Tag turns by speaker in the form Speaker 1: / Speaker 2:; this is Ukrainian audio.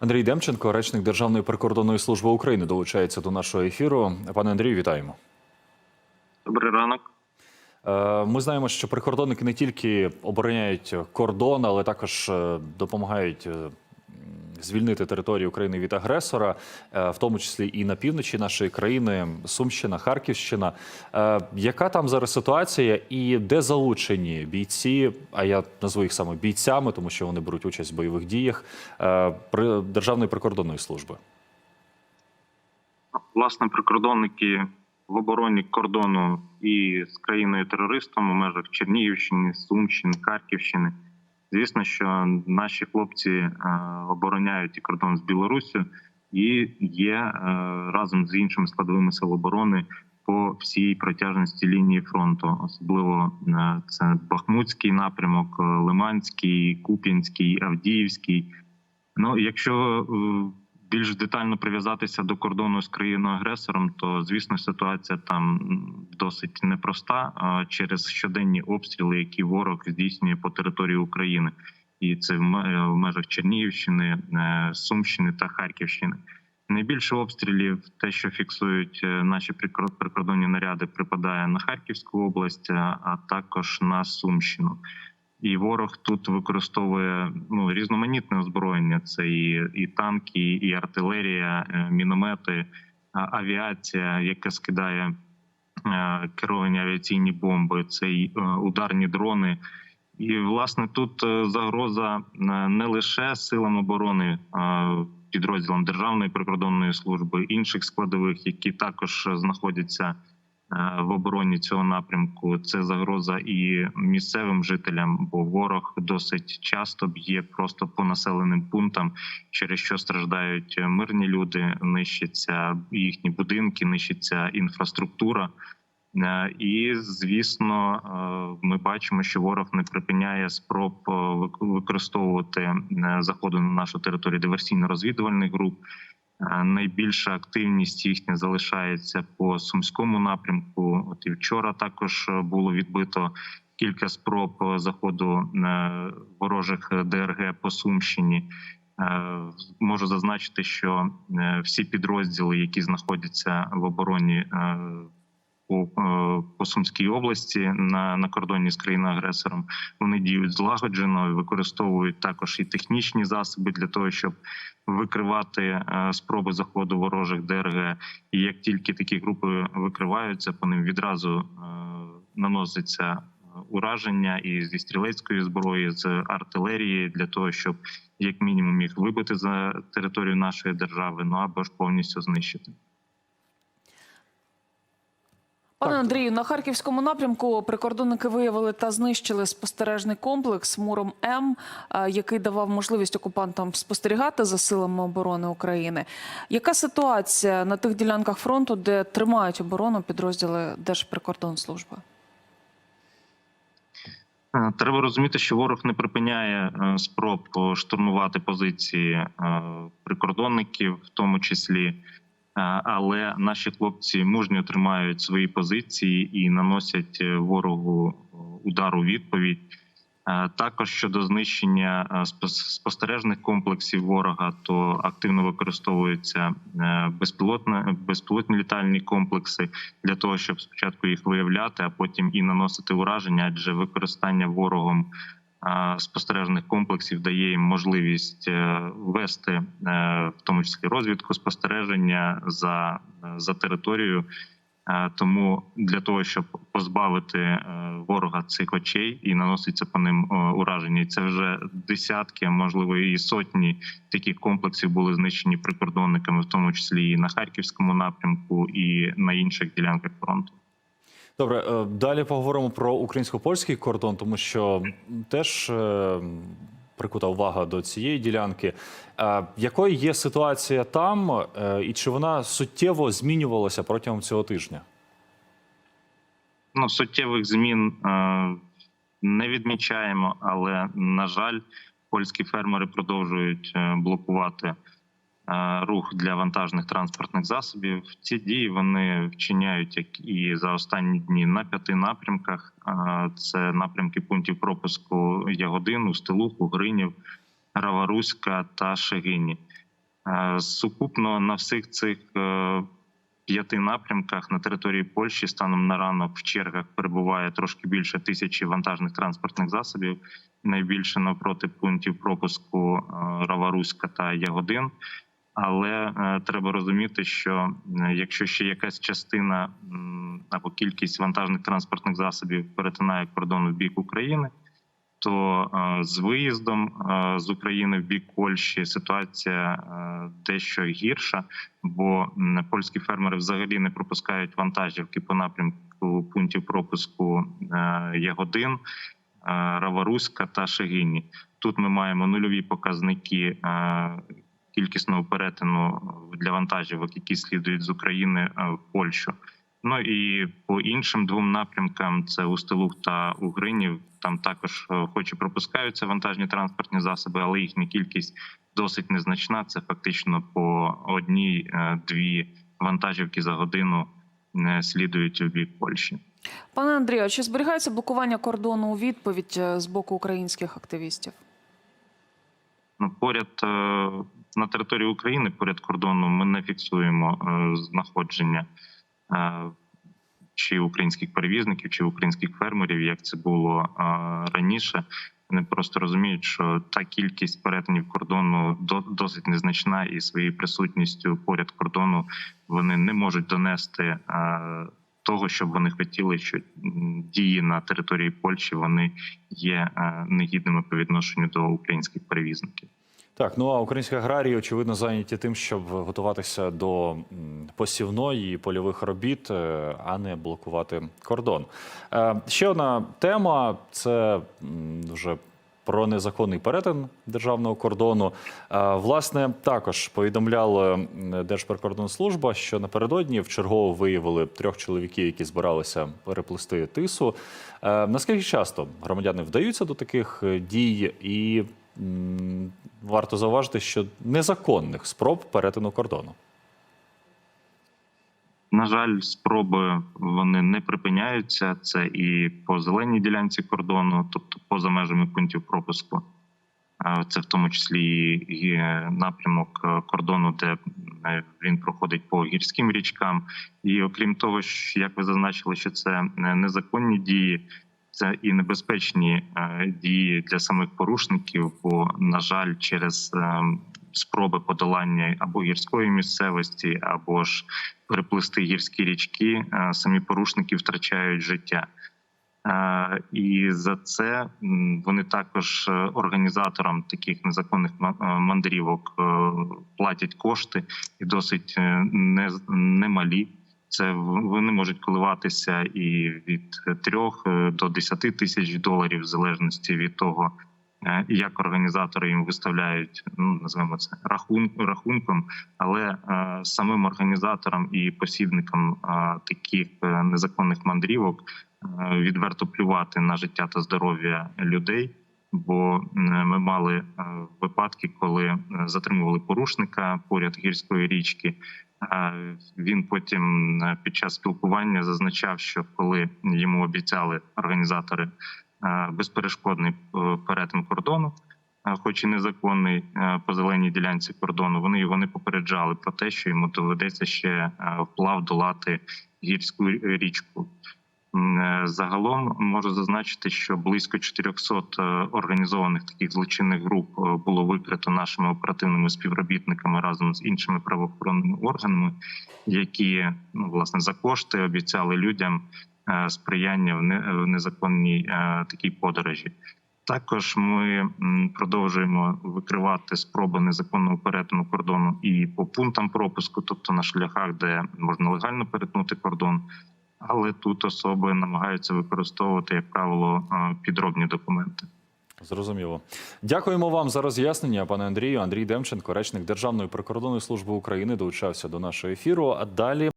Speaker 1: Андрій Демченко, речник Державної прикордонної служби України, долучається до нашого ефіру. Пане Андрію, вітаємо.
Speaker 2: Добрий ранок.
Speaker 1: Е, Ми знаємо, що прикордонники не тільки обороняють кордон, але також е, допомагають е, звільнити територію України від агресора, е, в тому числі і на півночі нашої країни, Сумщина, Харківщина. Е, Яка там зараз ситуація і де залучені бійці? А я назву їх саме бійцями, тому що вони беруть участь в бойових діях е, Державної прикордонної служби.
Speaker 2: Власне, прикордонники в обороні кордону і з країною терористом у межах Чернігівщини, Сумщини, Харківщини. Звісно, що наші хлопці е, обороняють і кордон з Білоруссю і є е, разом з іншими складовими сил оборони по всій протяжності лінії фронту, особливо е, це Бахмутський напрямок, Лиманський, Куп'янський, Авдіївський. Ну, якщо більш детально прив'язатися до кордону з країною агресором, то звісно ситуація там досить непроста через щоденні обстріли, які ворог здійснює по території України, і це в межах Чернігівщини, е, Сумщини та Харківщини. Найбільше обстрілів, те, що фіксують е, наші прикор- прикордонні наряди, припадає на Харківську область, а також на Сумщину. І ворог тут використовує ну різноманітне озброєння: це і, і танки, і артилерія, е, міномети, авіація, яка скидає е, керовані авіаційні бомби, це е, ударні дрони. І власне тут е, загроза е, не лише силам оборони, е, підрозділам Державної прикордонної служби, інших складових, які також знаходяться е, в обороні цього напрямку. Це загроза і місцевим жителям, бо ворог досить часто б'є просто по населеним пунктам, через що страждають мирні люди, нищаться їхні будинки, нищиться інфраструктура. Е, І звісно, е, ми бачимо, що ворог не припиняє спроб е, використовувати е, заходу на нашу територію диверсійно-розвідувальних груп. Найбільша активність їхня залишається по сумському напрямку. От і вчора також е, було відбито кілька спроб е, заходу е, ворожих ДРГ по Сумщині. Можу зазначити, що всі підрозділи, які знаходяться в обороні е, по, Сумській області на, на кордоні з країною агресором. Вони діють злагоджено, використовують також і технічні засоби для того, щоб викривати е, спроби заходу ворожих ДРГ. І як тільки такі групи викриваються, по ним відразу е, наноситься ураження і зі стрілецької зброї, з артилерії для того, щоб як мінімум їх вибити за територію нашої держави, ну або ж повністю знищити.
Speaker 3: Пане Андрію, на харківському напрямку прикордонники виявили та знищили спостережний комплекс Муром М, е, який давав можливість окупантам спостерігати за силами оборони України. Яка ситуація на тих ділянках фронту, де тримають оборону підрозділи Держприкордонслужби?
Speaker 2: Е, Треба розуміти, що ворог не припиняє е, спроб штурмувати позиції прикордонників, в тому числі, але наші хлопці мужньо тримають свої позиції і наносять е, ворогу е, удар у відповідь. Е, Також щодо знищення е, спостережних комплексів ворога, то активно використовуються е, безпілотні, безпілотні літальні комплекси для того, щоб спочатку їх виявляти, а потім і наносити ураження, адже використання ворогом е, спостережних комплексів дає їм можливість е, вести е, в тому числі розвідку спостереження за, за територією. Е, Тому для того, щоб позбавити ворога цих очей і наноситься по ним ураження, це вже десятки, а можливо і сотні таких комплексів були знищені прикордонниками, в тому числі і на харківському напрямку, і на інших ділянках фронту.
Speaker 1: Добре, е, далі поговоримо про українсько-польський кордон, тому що теж е, прикута увага до цієї ділянки. Е, Якою є ситуація там, і чи вона суттєво змінювалася протягом цього тижня?
Speaker 2: Ну, суттєвих змін не відмічаємо, але на жаль, польські фермери продовжують блокувати рух для вантажних транспортних засобів. Ці дії вони вчиняють як і за останні дні на п'яти напрямках. Е, Це напрямки пунктів пропуску Ягодин, Устилух, Угринів, Раваруська та Шегині. Е, Сукупно на всіх цих е, п'яти напрямках на території Польщі станом на ранок в чергах перебуває трошки більше тисячі вантажних транспортних засобів. Найбільше навпроти пунктів пропуску е, Раваруська та Ягодин. Але е, треба розуміти, що е, якщо ще якась частина або кількість вантажних транспортних засобів перетинає кордон в бік України, то е, з виїздом з України в бік Польщі ситуація дещо гірша, бо польські фермери взагалі не пропускають вантажівки по напрямку пунктів пропуску Ягодин, Раваруська та Шегині. Тут ми маємо нульові показники кількісного перетину для вантажівок, які слідують з України е, в Польщу. Ну і по іншим двом напрямкам це Устилуг та Угринів. Там також, е, хоч і пропускаються вантажні транспортні засоби, але їхня кількість досить незначна. Це фактично по одній е, вантажівки за годину слідують у бік Польщі.
Speaker 3: Пане Андрію, чи зберігається блокування кордону у відповідь з боку українських активістів?
Speaker 2: Ну, поряд на території України, поряд кордону, ми не фіксуємо е, знаходження е, чи українських перевізників, чи українських фермерів, як це було е, раніше. Вони просто розуміють, що та кількість перетинів кордону до- досить незначна, і своєю присутністю поряд кордону вони не можуть донести того, що б вони хотіли, що дії на території Польщі вони є негідними по відношенню до українських перевізників.
Speaker 1: Так, ну а українські аграрії очевидно зайняті тим, щоб готуватися до посівної і польових робіт, е, а не блокувати кордон. Е, Ще одна тема це вже про незаконний перетин державного кордону. Е, Власне, також повідомляла Держприкордонслужба, що напередодні вчергово виявили трьох чоловіків, які збиралися переплисти тису. Наскільки часто громадяни вдаються до таких дій і варто зауважити, що незаконних спроб перетину кордону.
Speaker 2: На жаль, спроби вони не припиняються. Це і по зеленій ділянці кордону, тобто поза межами пунктів пропуску. Це в тому числі і напрямок е, кордону, де е, він проходить по гірським річкам. І окрім того, як ви зазначили, що це е, незаконні дії, це і небезпечні е, дії для самих порушників. Бо, на жаль, через е, спроби подолання або гірської місцевості, або ж переплисти гірські річки, е, самі порушники втрачають життя. І за це вони також організаторам таких незаконних ма- мандрівок платять кошти і досить не- немалі. Це вони можуть коливатися і від трьох е, до 10 тисяч доларів, в залежності від того, е, як організатори їм виставляють, ну називаємо це рахун, рахунком, але е, самим організаторам і посібникам таких незаконних мандрівок відверто плювати на життя та здоров'я людей. Бо ми мали випадки, коли затримували порушника поряд гірської річки. Він потім е, під час спілкування зазначав, що коли йому обіцяли організатори е, безперешкодний е, перетин кордону, хоч і незаконний по зеленій ділянці кордону, вони його не попереджали про те, що йому доведеться ще вплав долати гірську річку. Е, Загалом можу зазначити, що близько 400 е, організованих таких злочинних груп е, було викрито нашими оперативними співробітниками разом з іншими правоохоронними органами, які ну власне за кошти обіцяли людям сприяння в не- в незаконній такій подорожі. Також ми продовжуємо викривати спроби незаконного перетину кордону і по пунктам пропуску, тобто на шляхах, де можна легально перетнути кордон. Але тут особи намагаються використовувати, як правило, е, підробні документи.
Speaker 1: Зрозуміло. Дякуємо вам за роз'яснення, пане Андрію. Андрій Демченко, речник Державної прикордонної служби України, долучався до нашого ефіру. А далі.